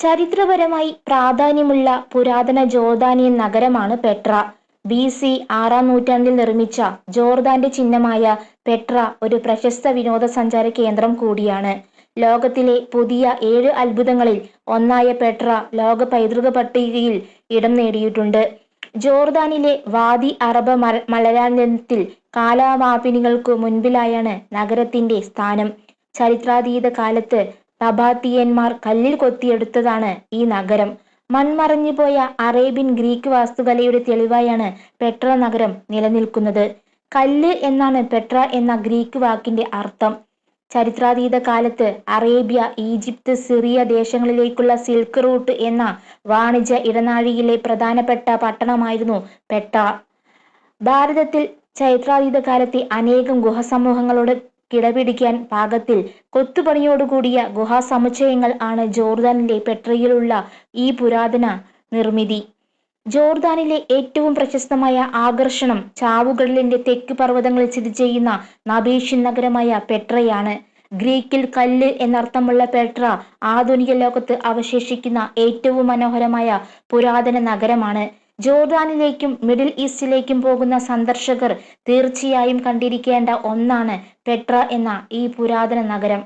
ചരിത്രപരമായി പ്രാധാന്യമുള്ള പുരാതന ജോർദാനിയൻ നഗരമാണ് പെട്ര. ബി സി ആറാം നൂറ്റാണ്ടിൽ നിർമ്മിച്ച ജോർദാന്റെ ചിഹ്നമായ പെട്ര ഒരു പ്രശസ്ത വിനോദസഞ്ചാര കേന്ദ്രം കൂടിയാണ്. ലോകത്തിലെ പുതിയ ഏഴ് അത്ഭുതങ്ങളിൽ ഒന്നായ പെട്ര ലോക പൈതൃക പട്ടികയിൽ ഇടം നേടിയിട്ടുണ്ട്. ജോർദാനിലെ വാദി അറബ് മല മലയാളത്തിൽ കാലമാപിനികൾക്കു മുൻപിലായാണ് നഗരത്തിന്റെ സ്ഥാനം. ചരിത്രാതീത കാലത്ത് തബാത്തിയന്മാർ കല്ലിൽ കൊത്തിയെടുത്തതാണ് ഈ നഗരം. മൺമറഞ്ഞുപോയ അറേബ്യൻ ഗ്രീക്ക് വാസ്തുകലയുടെ തെളിവായാണ് പെട്ര നഗരം നിലനിൽക്കുന്നത്. കല്ല് എന്നാണ് പെട്ര എന്ന ഗ്രീക്ക് വാക്കിന്റെ അർത്ഥം. ചരിത്രാതീത കാലത്ത് അറേബ്യ ഈജിപ്ത് സിറിയ ദേശങ്ങളിലേക്കുള്ള സിൽക്ക് റൂട്ട് എന്ന വാണിജ്യ ഇടനാഴിയിലെ പ്രധാനപ്പെട്ട പട്ടണമായിരുന്നു പെട്ര. ഭാരതത്തിൽ ചരിത്രാതീത കാലത്തെ അനേകം ഗുഹസമൂഹങ്ങളോട് കിടപിടിക്കാൻ പാകത്തിൽ കൊത്തുപണിയോടുകൂടിയ ഗുഹാസമുച്ചയങ്ങൾ ആണ് ജോർദാനിലെ പെട്രയിലുള്ള ഈ പുരാതന നിർമ്മിതി. ജോർദാനിലെ ഏറ്റവും പ്രശസ്തമായ ആകർഷണം ചാവുകടലിന്റെ തെക്ക് പർവതങ്ങളിൽ സ്ഥിതി ചെയ്യുന്ന നബീഷ്യൻ നഗരമായ പെട്രയാണ്. ഗ്രീക്കിൽ കല്ല് എന്നർത്ഥമുള്ള പെട്ര ആധുനിക ലോകത്ത് അവശേഷിക്കുന്ന ഏറ്റവും മനോഹരമായ പുരാതന നഗരമാണ്. ജോർദാനിലേക്കും മിഡിൽ ഈസ്റ്റിലേക്കും പോകുന്ന സന്ദർശകർ തീർച്ചയായും കണ്ടിരിക്കേണ്ട ഒന്നാണ് പെട്ര എന്ന ഈ പുരാതന നഗരം.